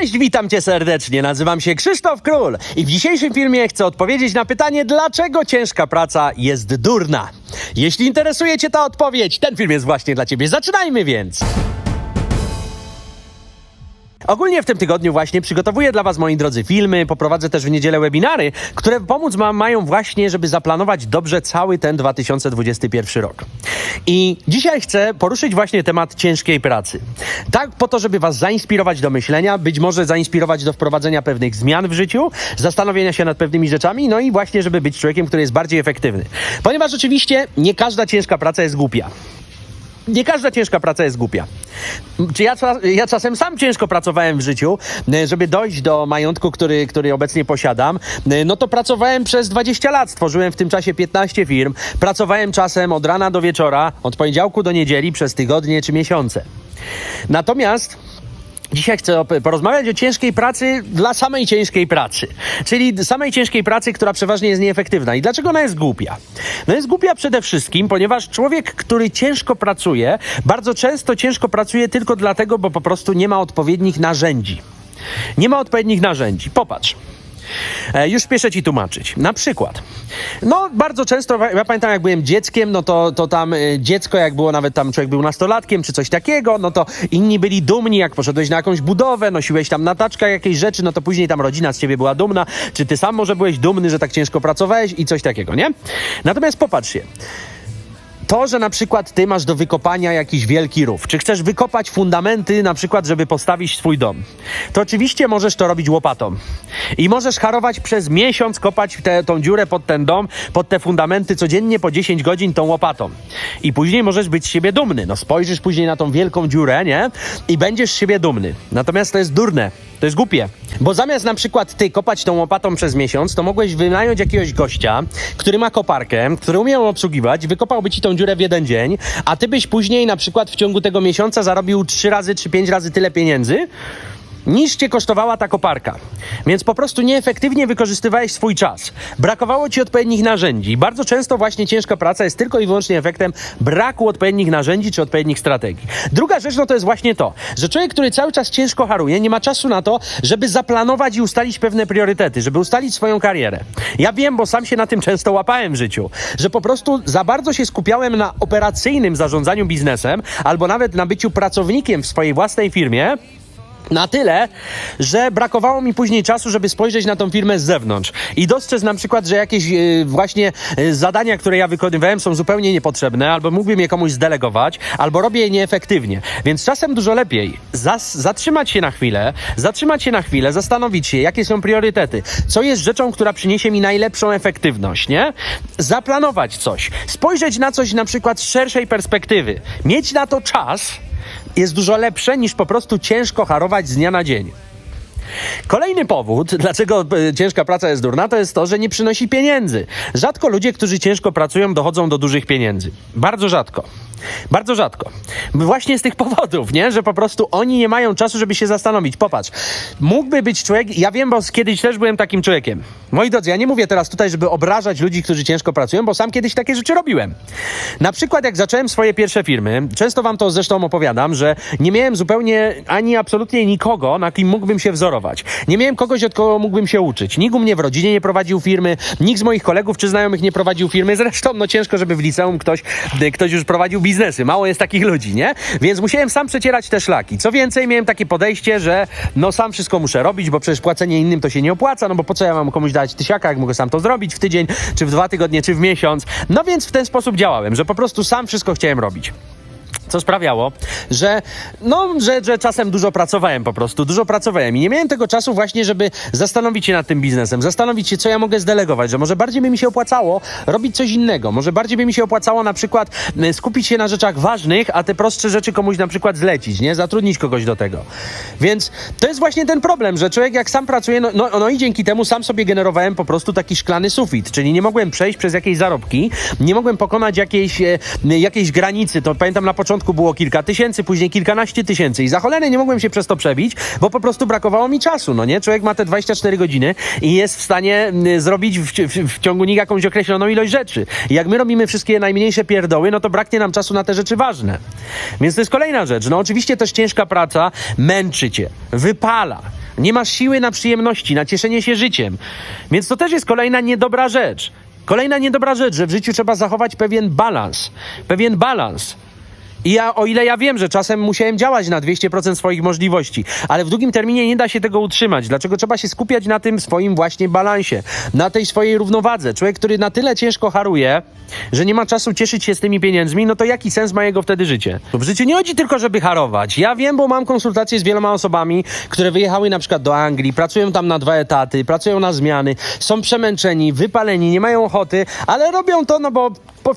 Cześć, witam cię serdecznie. Nazywam się Krzysztof Król i w dzisiejszym filmie chcę odpowiedzieć na pytanie, dlaczego ciężka praca jest durna. Jeśli interesuje cię ta odpowiedź, ten film jest właśnie dla ciebie. Zaczynajmy więc. Ogólnie w tym tygodniu właśnie przygotowuję dla Was, moi drodzy, filmy, poprowadzę też w niedzielę webinary, które pomóc Wam mają właśnie, żeby zaplanować dobrze cały ten 2021 rok. I dzisiaj chcę poruszyć właśnie temat ciężkiej pracy. Tak po to, żeby Was zainspirować do myślenia, być może zainspirować do wprowadzenia pewnych zmian w życiu, zastanowienia się nad pewnymi rzeczami, no i właśnie, żeby być człowiekiem, który jest bardziej efektywny. Ponieważ oczywiście nie każda ciężka praca jest głupia. Nie każda ciężka praca jest głupia. Czy ja, ja czasem sam ciężko pracowałem w życiu, e, żeby dojść do majątku, który, który obecnie posiadam. E, No to pracowałem przez 20 lat. Stworzyłem w tym czasie 15 firm. Pracowałem czasem od rana do wieczora, od poniedziałku do niedzieli przez tygodnie czy miesiące. Natomiast Dzisiaj chcę porozmawiać o ciężkiej pracy dla samej ciężkiej pracy. Czyli samej ciężkiej pracy, która przeważnie jest nieefektywna. I dlaczego ona jest głupia? No jest głupia przede wszystkim, ponieważ człowiek, który ciężko pracuje, bardzo często ciężko pracuje tylko dlatego, bo po prostu nie ma odpowiednich narzędzi. Nie ma odpowiednich narzędzi. Popatrz. E, Już spieszę ci tłumaczyć. Na przykład, no bardzo często, ja pamiętam jak byłem dzieckiem, no to, to tam e, dziecko, jak było nawet tam człowiek był nastolatkiem czy coś takiego, no to inni byli dumni, jak poszedłeś na jakąś budowę, nosiłeś tam na taczkach jakieś rzeczy, no to później tam rodzina z ciebie była dumna, czy ty sam może byłeś dumny, że tak ciężko pracowałeś i coś takiego, nie? Natomiast popatrz się, to, że na przykład ty masz do wykopania jakiś wielki rów, czy chcesz wykopać fundamenty na przykład, żeby postawić swój dom, to oczywiście możesz to robić łopatą. I możesz harować przez miesiąc, kopać tę tą dziurę pod ten dom, pod te fundamenty codziennie po 10 godzin tą łopatą. I później możesz być z siebie dumny. No spojrzysz później na tą wielką dziurę, nie? I będziesz z siebie dumny. Natomiast to jest durne. To jest głupie. Bo zamiast na przykład ty kopać tą łopatą przez miesiąc, to mogłeś wynająć jakiegoś gościa, który ma koparkę, który umie ją obsługiwać, wykopałby ci tą dziurę w jeden dzień, a ty byś później na przykład w ciągu tego miesiąca zarobił trzy razy czy pięć razy tyle pieniędzy, niż cię kosztowała ta koparka. Więc po prostu nieefektywnie wykorzystywałeś swój czas. Brakowało ci odpowiednich narzędzi. Bardzo często właśnie ciężka praca jest tylko i wyłącznie efektem braku odpowiednich narzędzi czy odpowiednich strategii. Druga rzecz no to jest właśnie to, że człowiek, który cały czas ciężko haruje, nie ma czasu na to, żeby zaplanować i ustalić pewne priorytety, żeby ustalić swoją karierę. Ja wiem, bo sam się na tym często łapałem w życiu, że po prostu za bardzo się skupiałem na operacyjnym zarządzaniu biznesem albo nawet na byciu pracownikiem w swojej własnej firmie, na tyle, że brakowało mi później czasu, żeby spojrzeć na tą firmę z zewnątrz i dostrzec na przykład, że jakieś e, właśnie e, zadania, które ja wykonywałem są zupełnie niepotrzebne, albo mógłbym je komuś zdelegować, albo robię je nieefektywnie. Więc czasem dużo lepiej zas- zatrzymać się na chwilę, zatrzymać się na chwilę, zastanowić się, jakie są priorytety, co jest rzeczą, która przyniesie mi najlepszą efektywność, nie? Zaplanować coś, spojrzeć na coś na przykład z szerszej perspektywy, mieć na to czas, jest dużo lepsze niż po prostu ciężko harować z dnia na dzień. Kolejny powód, dlaczego e, ciężka praca jest durna, to jest to, że nie przynosi pieniędzy. Rzadko ludzie, którzy ciężko pracują, dochodzą do dużych pieniędzy. Bardzo rzadko. Bardzo rzadko. Właśnie z tych powodów, nie? Że po prostu oni nie mają czasu, żeby się zastanowić. Popatrz, mógłby być człowiek, ja wiem, bo kiedyś też byłem takim człowiekiem. Moi drodzy, ja nie mówię teraz tutaj, żeby obrażać ludzi, którzy ciężko pracują, bo sam kiedyś takie rzeczy robiłem. Na przykład, jak zacząłem swoje pierwsze firmy, często wam to zresztą opowiadam, że nie miałem zupełnie ani absolutnie nikogo, na kim mógłbym się wzorować. Nie miałem kogoś, od kogo mógłbym się uczyć. Nikt u mnie w rodzinie nie prowadził firmy, nikt z moich kolegów czy znajomych nie prowadził firmy. Zresztą, no ciężko, żeby w liceum ktoś, ktoś już prowadził biznesy. Mało jest takich ludzi, nie? Więc musiałem sam przecierać te szlaki. Co więcej, miałem takie podejście, że no sam wszystko muszę robić, bo przecież płacenie innym to się nie opłaca, no bo po co ja mam komuś dać tysiaka, jak mogę sam to zrobić w tydzień, czy w dwa tygodnie, czy w miesiąc. No więc w ten sposób działałem, że po prostu sam wszystko chciałem robić co sprawiało, że, no, że, że czasem dużo pracowałem po prostu, dużo pracowałem i nie miałem tego czasu właśnie, żeby zastanowić się nad tym biznesem, zastanowić się, co ja mogę zdelegować, że może bardziej by mi się opłacało robić coś innego, może bardziej by mi się opłacało na przykład e, skupić się na rzeczach ważnych, a te prostsze rzeczy komuś na przykład zlecić, nie? Zatrudnić kogoś do tego. Więc to jest właśnie ten problem, że człowiek jak sam pracuje, no, no, no i dzięki temu sam sobie generowałem po prostu taki szklany sufit, czyli nie mogłem przejść przez jakieś zarobki, nie mogłem pokonać jakiejś, e, jakiejś granicy, to pamiętam na początku było kilka tysięcy, później kilkanaście tysięcy i za cholerę nie mogłem się przez to przebić, bo po prostu brakowało mi czasu, no nie? Człowiek ma te 24 godziny i jest w stanie y, zrobić w, w, w ciągu nich jakąś określoną ilość rzeczy. I jak my robimy wszystkie najmniejsze pierdoły, no to braknie nam czasu na te rzeczy ważne. Więc to jest kolejna rzecz. No oczywiście też ciężka praca męczy cię, wypala. Nie masz siły na przyjemności, na cieszenie się życiem. Więc to też jest kolejna niedobra rzecz. Kolejna niedobra rzecz, że w życiu trzeba zachować pewien balans. Pewien balans. I ja, o ile ja wiem, że czasem musiałem działać na 200% swoich możliwości, ale w długim terminie nie da się tego utrzymać. Dlaczego trzeba się skupiać na tym swoim właśnie balansie, na tej swojej równowadze? Człowiek, który na tyle ciężko haruje, że nie ma czasu cieszyć się z tymi pieniędzmi, no to jaki sens ma jego wtedy życie? W życiu nie chodzi tylko, żeby harować. Ja wiem, bo mam konsultacje z wieloma osobami, które wyjechały na przykład do Anglii, pracują tam na dwa etaty, pracują na zmiany, są przemęczeni, wypaleni, nie mają ochoty, ale robią to, no bo bo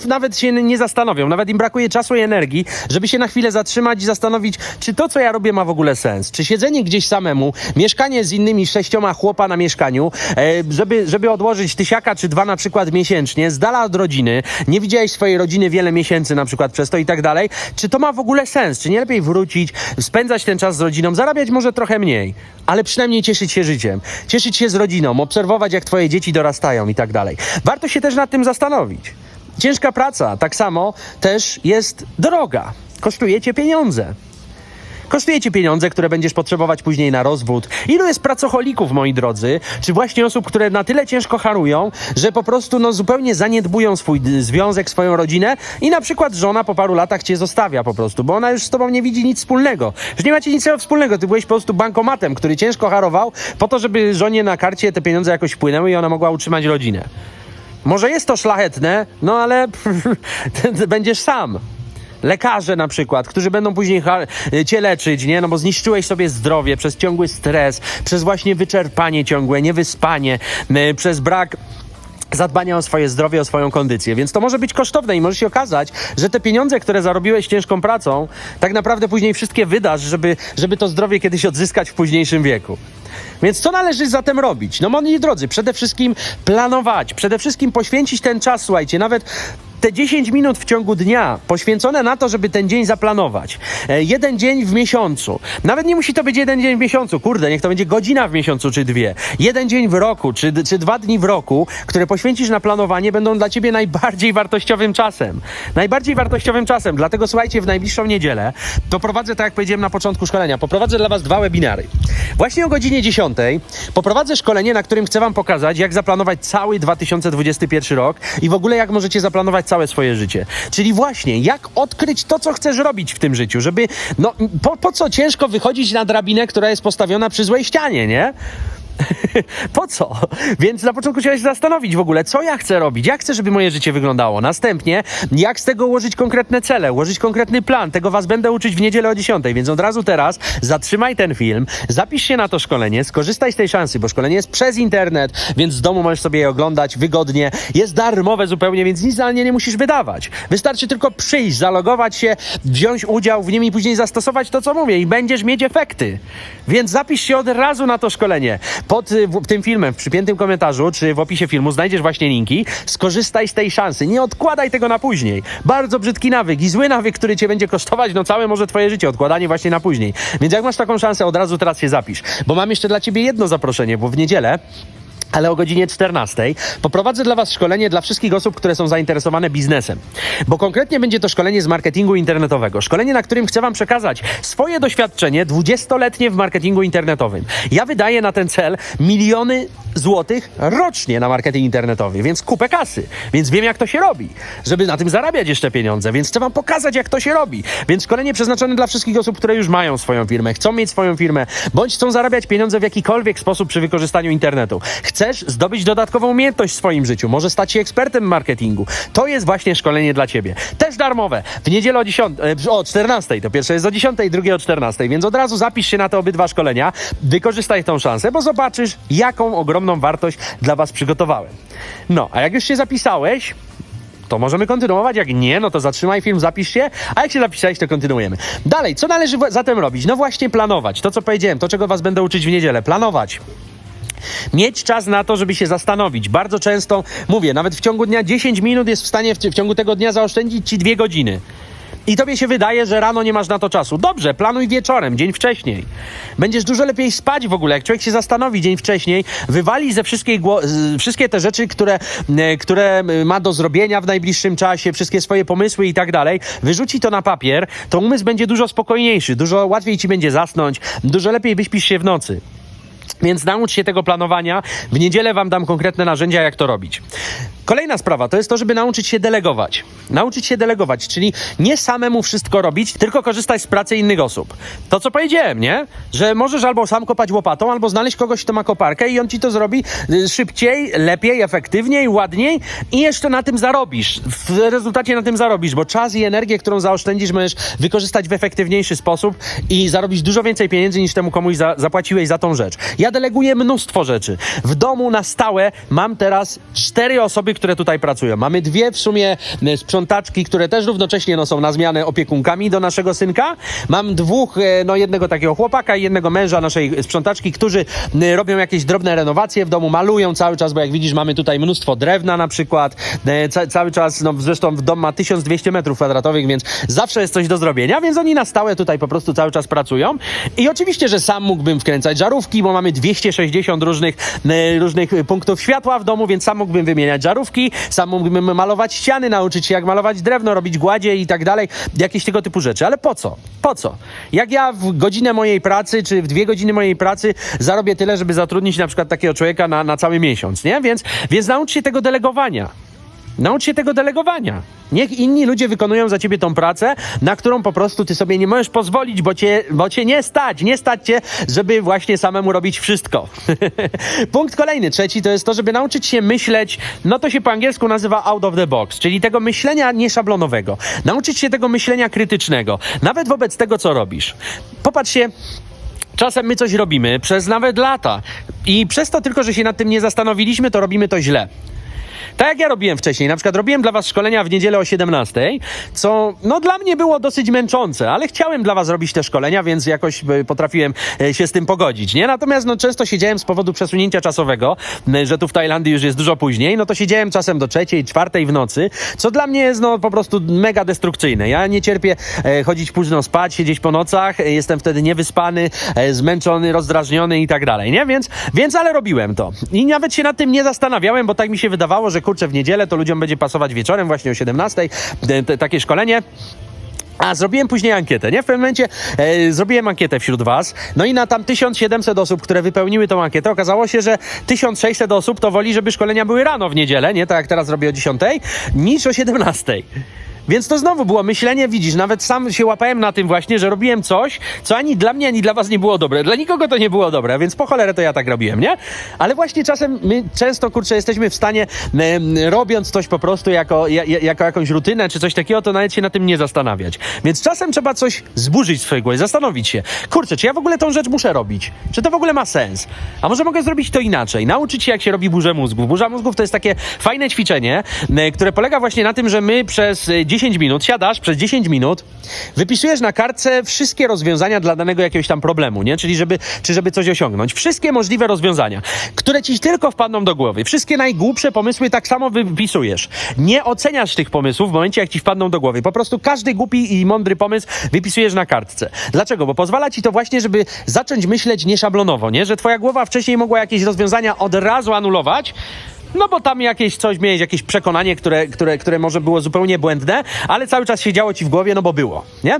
nawet się nie zastanowią, nawet im brakuje czasu i energii, żeby się na chwilę zatrzymać i zastanowić, czy to, co ja robię, ma w ogóle sens. Czy siedzenie gdzieś samemu, mieszkanie z innymi sześcioma chłopa na mieszkaniu, e, żeby, żeby odłożyć tysiaka czy dwa na przykład miesięcznie, z dala od rodziny, nie widziałeś swojej rodziny wiele miesięcy na przykład przez to i tak dalej, czy to ma w ogóle sens? Czy nie lepiej wrócić, spędzać ten czas z rodziną, zarabiać może trochę mniej, ale przynajmniej cieszyć się życiem, cieszyć się z rodziną, obserwować, jak twoje dzieci dorastają i tak dalej. Warto się też nad tym zastanowić. Ciężka praca, tak samo też jest droga. Kosztuje cię pieniądze. Kosztuje cię pieniądze, które będziesz potrzebować później na rozwód. Ilu jest pracocholików, moi drodzy, czy właśnie osób, które na tyle ciężko harują, że po prostu no, zupełnie zaniedbują swój związek, swoją rodzinę i na przykład żona po paru latach cię zostawia po prostu, bo ona już z tobą nie widzi nic wspólnego. Że nie macie nic wspólnego, ty byłeś po prostu bankomatem, który ciężko harował po to, żeby żonie na karcie te pieniądze jakoś wpłynęły i ona mogła utrzymać rodzinę. Może jest to szlachetne, no ale będziesz sam. Lekarze na przykład, którzy będą później cię leczyć, nie? No bo zniszczyłeś sobie zdrowie przez ciągły stres, przez właśnie wyczerpanie ciągłe, niewyspanie, przez brak zadbania o swoje zdrowie, o swoją kondycję. Więc to może być kosztowne i może się okazać, że te pieniądze, które zarobiłeś ciężką pracą, tak naprawdę później wszystkie wydasz, żeby, żeby to zdrowie kiedyś odzyskać w późniejszym wieku. Więc co należy zatem robić? No moi drodzy, przede wszystkim planować, przede wszystkim poświęcić ten czas, słuchajcie, nawet te 10 minut w ciągu dnia poświęcone na to, żeby ten dzień zaplanować. E, jeden dzień w miesiącu. Nawet nie musi to być jeden dzień w miesiącu. Kurde, niech to będzie godzina w miesiącu czy dwie. Jeden dzień w roku, czy, czy dwa dni w roku, które poświęcisz na planowanie, będą dla ciebie najbardziej wartościowym czasem. Najbardziej wartościowym czasem. Dlatego słuchajcie, w najbliższą niedzielę poprowadzę, tak jak powiedziałem na początku szkolenia, poprowadzę dla was dwa webinary. Właśnie o godzinie 10 poprowadzę szkolenie, na którym chcę wam pokazać, jak zaplanować cały 2021 rok i w ogóle jak możecie zaplanować całe swoje życie. Czyli właśnie, jak odkryć to, co chcesz robić w tym życiu, żeby, no, po, po co ciężko wychodzić na drabinę, która jest postawiona przy złej ścianie, nie? po co? Więc na początku trzeba się zastanowić w ogóle, co ja chcę robić, jak chcę, żeby moje życie wyglądało. Następnie, jak z tego ułożyć konkretne cele, ułożyć konkretny plan. Tego was będę uczyć w niedzielę o 10, więc od razu teraz zatrzymaj ten film, zapisz się na to szkolenie, skorzystaj z tej szansy, bo szkolenie jest przez internet, więc z domu możesz sobie je oglądać wygodnie. Jest darmowe zupełnie, więc nic za nie nie musisz wydawać. Wystarczy tylko przyjść, zalogować się, wziąć udział w nim i później zastosować to, co mówię i będziesz mieć efekty. Więc zapisz się od razu na to szkolenie. Pod y, tym filmem, w przypiętym komentarzu, czy w opisie filmu znajdziesz właśnie linki. Skorzystaj z tej szansy. Nie odkładaj tego na później. Bardzo brzydki nawyk i zły nawyk, który cię będzie kosztować no całe może twoje życie. Odkładanie właśnie na później. Więc jak masz taką szansę, od razu teraz się zapisz. Bo mam jeszcze dla ciebie jedno zaproszenie, bo w niedzielę ale o godzinie 14 poprowadzę dla Was szkolenie dla wszystkich osób, które są zainteresowane biznesem. Bo konkretnie będzie to szkolenie z marketingu internetowego. Szkolenie, na którym chcę Wam przekazać swoje doświadczenie 20-letnie w marketingu internetowym. Ja wydaję na ten cel miliony złotych rocznie na marketing internetowy, więc kupę kasy. Więc wiem, jak to się robi, żeby na tym zarabiać jeszcze pieniądze, więc chcę Wam pokazać, jak to się robi. Więc szkolenie przeznaczone dla wszystkich osób, które już mają swoją firmę, chcą mieć swoją firmę, bądź chcą zarabiać pieniądze w jakikolwiek sposób przy wykorzystaniu internetu. Chcesz zdobyć dodatkową umiejętność w swoim życiu, może stać się ekspertem marketingu. To jest właśnie szkolenie dla Ciebie. Też darmowe. W niedzielę o, 10, e, o 14. To pierwsze jest o 10, drugie o 14. Więc od razu zapisz się na te obydwa szkolenia. Wykorzystaj tą szansę, bo zobaczysz, jaką ogromną wartość dla Was przygotowałem. No, a jak już się zapisałeś, to możemy kontynuować. Jak nie, no to zatrzymaj film, zapisz się, a jak się zapisałeś, to kontynuujemy. Dalej, co należy zatem robić? No właśnie planować. To, co powiedziałem, to, czego Was będę uczyć w niedzielę. Planować. Mieć czas na to, żeby się zastanowić. Bardzo często mówię, nawet w ciągu dnia 10 minut jest w stanie w, w ciągu tego dnia zaoszczędzić ci dwie godziny. I tobie się wydaje, że rano nie masz na to czasu. Dobrze, planuj wieczorem, dzień wcześniej. Będziesz dużo lepiej spać w ogóle. Jak człowiek się zastanowi dzień wcześniej, wywali ze wszystkiej wszystkie te rzeczy, które, e, które e, ma do zrobienia w najbliższym czasie, wszystkie swoje pomysły i tak dalej, wyrzuci to na papier, to umysł będzie dużo spokojniejszy, dużo łatwiej ci będzie zasnąć, dużo lepiej wyśpisz się w nocy. Więc naucz się tego planowania. W niedzielę wam dam konkretne narzędzia, jak to robić. Kolejna sprawa to jest to, żeby nauczyć się delegować. Nauczyć się delegować, czyli nie samemu wszystko robić, tylko korzystać z pracy innych osób. To, co powiedziałem, nie? Że możesz albo sam kopać łopatą, albo znaleźć kogoś, kto ma koparkę i on ci to zrobi y, szybciej, lepiej, efektywniej, ładniej i jeszcze na tym zarobisz. W rezultacie na tym zarobisz, bo czas i energię, którą zaoszczędzisz, możesz wykorzystać w efektywniejszy sposób i zarobić dużo więcej pieniędzy niż temu komuś za, zapłaciłeś za tą rzecz. Ja deleguję mnóstwo rzeczy. W domu na stałe mam teraz cztery osoby, które tutaj pracują. Mamy dwie w sumie e, sprzątaczki, które też równocześnie no, są na zmianę opiekunkami do naszego synka. Mam dwóch, e, no jednego takiego chłopaka i jednego męża naszej sprzątaczki, którzy e, robią jakieś drobne renowacje w domu, malują cały czas, bo jak widzisz mamy tutaj mnóstwo drewna na przykład. Ca cały czas, no zresztą w dom ma 1200 metrów kwadratowych, więc zawsze jest coś do zrobienia, więc oni na stałe tutaj po prostu cały czas pracują. I oczywiście, że sam mógłbym wkręcać żarówki, bo mamy 260 różnych, różnych punktów światła w domu, więc sam mógłbym wymieniać żarówki, sam mógłbym malować ściany, nauczyć się jak malować drewno, robić gładzie i tak dalej, jakieś tego typu rzeczy. Ale po co? Po co? Jak ja w godzinę mojej pracy, czy w dwie godziny mojej pracy zarobię tyle, żeby zatrudnić na przykład takiego człowieka na, na cały miesiąc, nie? Więc, więc naucz się tego delegowania. Naucz się tego delegowania. Niech inni ludzie wykonują za ciebie tą pracę, na którą po prostu ty sobie nie możesz pozwolić, bo cię, bo cię nie stać, nie stać cię, żeby właśnie samemu robić wszystko. Punkt kolejny, trzeci, to jest to, żeby nauczyć się myśleć, no to się po angielsku nazywa out of the box, czyli tego myślenia nieszablonowego. Nauczyć się tego myślenia krytycznego, nawet wobec tego, co robisz. Popatrz się, Czasem my coś robimy przez nawet lata i przez to tylko, że się nad tym nie zastanowiliśmy, to robimy to źle. Tak jak ja robiłem wcześniej, na przykład robiłem dla was szkolenia w niedzielę o 17, co no dla mnie było dosyć męczące, ale chciałem dla was robić te szkolenia, więc jakoś e, potrafiłem e, się z tym pogodzić, nie? Natomiast no często siedziałem z powodu przesunięcia czasowego, że tu w Tajlandii już jest dużo później, no to siedziałem czasem do trzeciej, czwartej w nocy, co dla mnie jest no po prostu mega destrukcyjne. Ja nie cierpię e, chodzić późno spać, siedzieć po nocach, jestem wtedy niewyspany, zmęczony, rozdrażniony i tak dalej, nie? Więc, więc ale robiłem to. I nawet się nad tym nie zastanawiałem, bo tak mi się wydawało, że kurczę, w niedzielę to ludziom będzie pasować wieczorem, właśnie o 17, te, te, takie szkolenie. A zrobiłem później ankietę, nie? W pewnym momencie e, zrobiłem ankietę wśród was, no i na tam 1700 osób, które wypełniły tą ankietę, okazało się, że 1600 osób to woli, żeby szkolenia były rano w niedzielę, nie? Tak jak teraz robię o 10, niż o 17. Więc to znowu było myślenie, widzisz, nawet sam się łapałem na tym właśnie, że robiłem coś, co ani dla mnie, ani dla was nie było dobre. Dla nikogo to nie było dobre, więc po cholerę to ja tak robiłem, nie? Ale właśnie czasem my często, kurczę, jesteśmy w stanie, robiąc coś po prostu jako, ja, ja- jako jakąś rutynę czy coś takiego, to nawet się na tym nie zastanawiać. Więc czasem trzeba coś zburzyć swojej głowie, zastanowić się, kurczę, czy ja w ogóle tą rzecz muszę robić? Czy to w ogóle ma sens? A może mogę zrobić to inaczej? Nauczyć się, jak się robi burzę mózgów. Burza mózgów to jest takie fajne ćwiczenie, które polega właśnie na tym, że my przez e, 10 minut, siadasz przez 10 minut, wypisujesz na kartce wszystkie rozwiązania dla danego jakiegoś tam problemu, nie? Czyli żeby, czy żeby coś osiągnąć. Wszystkie możliwe rozwiązania, które ci tylko wpadną do głowy. Wszystkie najgłupsze pomysły tak samo wypisujesz. Nie oceniasz tych pomysłów w momencie, jak ci wpadną do głowy. Po prostu każdy głupi i mądry pomysł wypisujesz na kartce. Dlaczego? Bo pozwala ci to właśnie, żeby zacząć myśleć nieszablonowo, nie? Że twoja głowa wcześniej mogła jakieś rozwiązania od razu anulować, no bo tam jakieś coś miałeś, jakieś przekonanie, które, które, które może było zupełnie błędne, ale cały czas siedziało ci w głowie, no bo było, nie?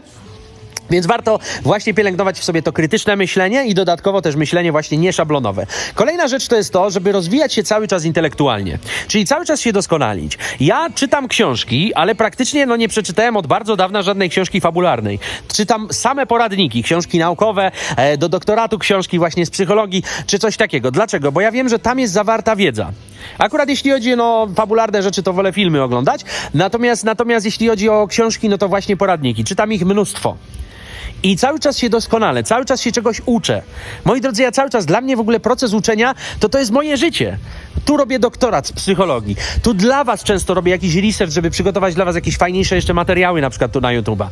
Więc warto właśnie pielęgnować w sobie to krytyczne myślenie i dodatkowo też myślenie właśnie nieszablonowe. Kolejna rzecz to jest to, żeby rozwijać się cały czas intelektualnie, czyli cały czas się doskonalić. Ja czytam książki, ale praktycznie no nie przeczytałem od bardzo dawna żadnej książki fabularnej. Czytam same poradniki, książki naukowe, e, do doktoratu książki właśnie z psychologii, czy coś takiego. Dlaczego? Bo ja wiem, że tam jest zawarta wiedza. Akurat jeśli chodzi o no, fabularne rzeczy, to wolę filmy oglądać. Natomiast, natomiast jeśli chodzi o książki, no to właśnie poradniki. Czytam ich mnóstwo. I cały czas się doskonale, cały czas się czegoś uczę. Moi drodzy, ja cały czas, dla mnie w ogóle proces uczenia, to to jest moje życie. Tu robię doktorat z psychologii. Tu dla was często robię jakiś research, żeby przygotować dla was jakieś fajniejsze jeszcze materiały, na przykład tu na YouTube'a.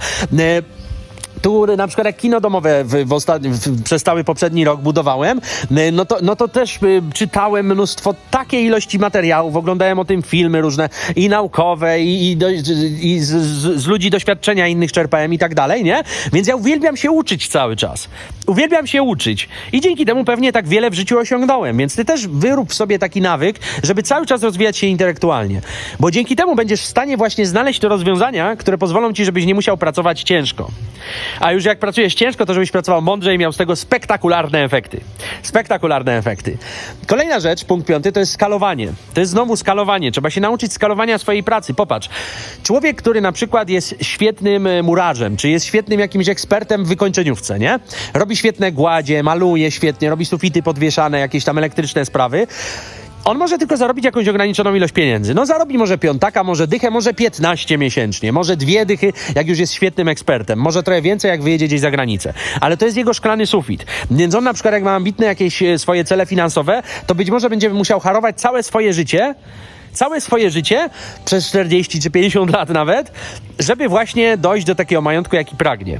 Tu na przykład jak kino domowe w, w ostatnim, w, przez cały poprzedni rok budowałem, y, no to, no to też y, czytałem mnóstwo takiej ilości materiałów, oglądałem o tym filmy różne i naukowe i, i, do, i z, z, z ludzi doświadczenia innych czerpałem i tak dalej, nie? Więc ja uwielbiam się uczyć cały czas. Uwielbiam się uczyć i dzięki temu pewnie tak wiele w życiu osiągnąłem, więc ty też wyrób sobie taki nawyk, żeby cały czas rozwijać się intelektualnie, bo dzięki temu będziesz w stanie właśnie znaleźć te rozwiązania, które pozwolą ci, żebyś nie musiał pracować ciężko. A już jak pracujesz ciężko, to żebyś pracował mądrze i miał z tego spektakularne efekty. Spektakularne efekty. Kolejna rzecz, punkt piąty, to jest skalowanie. To jest znowu skalowanie. Trzeba się nauczyć skalowania swojej pracy. Popatrz, człowiek, który na przykład jest świetnym e, murarzem, czy jest świetnym jakimś ekspertem w wykończeniówce, nie? Robi świetne gładzie, maluje świetnie, robi sufity podwieszane, jakieś tam elektryczne sprawy. On może tylko zarobić jakąś ograniczoną ilość pieniędzy. No zarobi może piątaka, może dychę, może 15 miesięcznie, może dwie dychy, jak już jest świetnym ekspertem, może trochę więcej, jak wyjedzie gdzieś za granicę. Ale to jest jego szklany sufit. Więc on na przykład, jak ma ambitne jakieś e, swoje cele finansowe, to być może będzie musiał harować całe swoje życie, całe swoje życie, przez 40 czy 50 lat nawet, żeby właśnie dojść do takiego majątku, jaki pragnie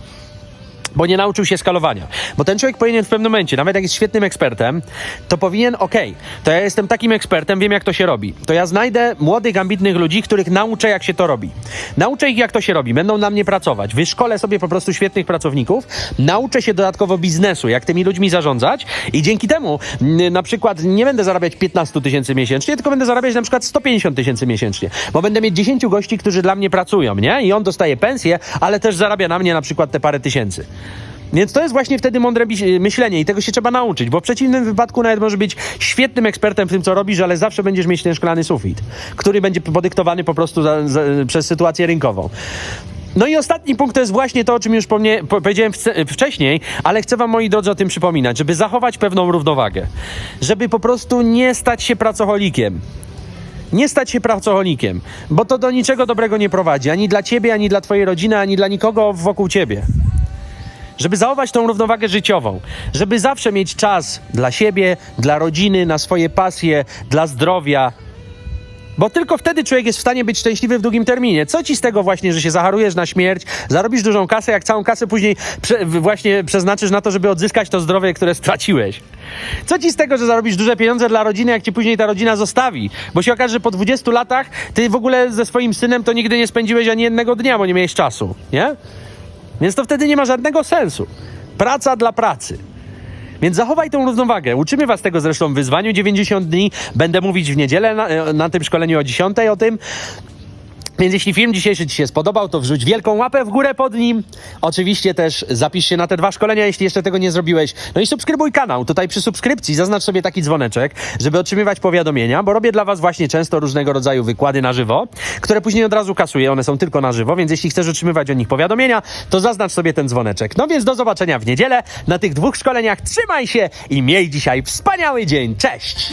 bo nie nauczył się skalowania. Bo ten człowiek powinien w pewnym momencie, nawet jak jest świetnym ekspertem, to powinien, okej, to ja jestem takim ekspertem, wiem jak to się robi. To ja znajdę młodych, ambitnych ludzi, których nauczę jak się to robi. Nauczę ich jak to się robi, będą na mnie pracować. Wyszkolę sobie po prostu świetnych pracowników, nauczę się dodatkowo biznesu, jak tymi ludźmi zarządzać i dzięki temu mm, na przykład nie będę zarabiać 15 tysięcy miesięcznie, tylko będę zarabiać na przykład 150 tysięcy miesięcznie, bo będę mieć 10 gości, którzy dla mnie pracują, nie? I on dostaje pensję, ale też zarabia na mnie na przykład te parę tysięcy. Więc to jest właśnie wtedy mądre myślenie i tego się trzeba nauczyć, bo w przeciwnym wypadku nawet może być świetnym ekspertem w tym, co robisz, ale zawsze będziesz mieć ten szklany sufit, który będzie podyktowany po prostu za, za, przez sytuację rynkową. No i ostatni punkt to jest właśnie to, o czym już powiedziałem wcześniej, ale chcę wam, moi drodzy, o tym przypominać, żeby zachować pewną równowagę, żeby po prostu nie stać się pracocholikiem. Nie stać się pracocholikiem, bo to do niczego dobrego nie prowadzi, ani dla ciebie, ani dla twojej rodziny, ani dla nikogo wokół ciebie żeby zachować tą równowagę życiową, żeby zawsze mieć czas dla siebie, dla rodziny, na swoje pasje, dla zdrowia. Bo tylko wtedy człowiek jest w stanie być szczęśliwy w długim terminie. Co ci z tego właśnie, że się zacharujesz na śmierć, zarobisz dużą kasę, jak całą kasę później prze, właśnie przeznaczysz na to, żeby odzyskać to zdrowie, które straciłeś? Co ci z tego, że zarobisz duże pieniądze dla rodziny, jak ci później ta rodzina zostawi? Bo się okaże, że po 20 latach ty w ogóle ze swoim synem to nigdy nie spędziłeś ani jednego dnia, bo nie miałeś czasu, nie? Więc to wtedy nie ma żadnego sensu. Praca dla pracy. Więc zachowaj tą równowagę. Uczymy was tego zresztą w wyzwaniu 90 dni. Będę mówić w niedzielę na, na tym szkoleniu o 10 o tym. Więc jeśli film dzisiejszy Ci się spodobał, to wrzuć wielką łapę w górę pod nim. Oczywiście też zapisz się na te dwa szkolenia, jeśli jeszcze tego nie zrobiłeś. No i subskrybuj kanał. Tutaj przy subskrypcji zaznacz sobie taki dzwoneczek, żeby otrzymywać powiadomienia, bo robię dla Was właśnie często różnego rodzaju wykłady na żywo, które później od razu kasuję. One są tylko na żywo, więc jeśli chcesz otrzymywać o nich powiadomienia, to zaznacz sobie ten dzwoneczek. No więc do zobaczenia w niedzielę na tych dwóch szkoleniach. Trzymaj się i miej dzisiaj wspaniały dzień. Cześć!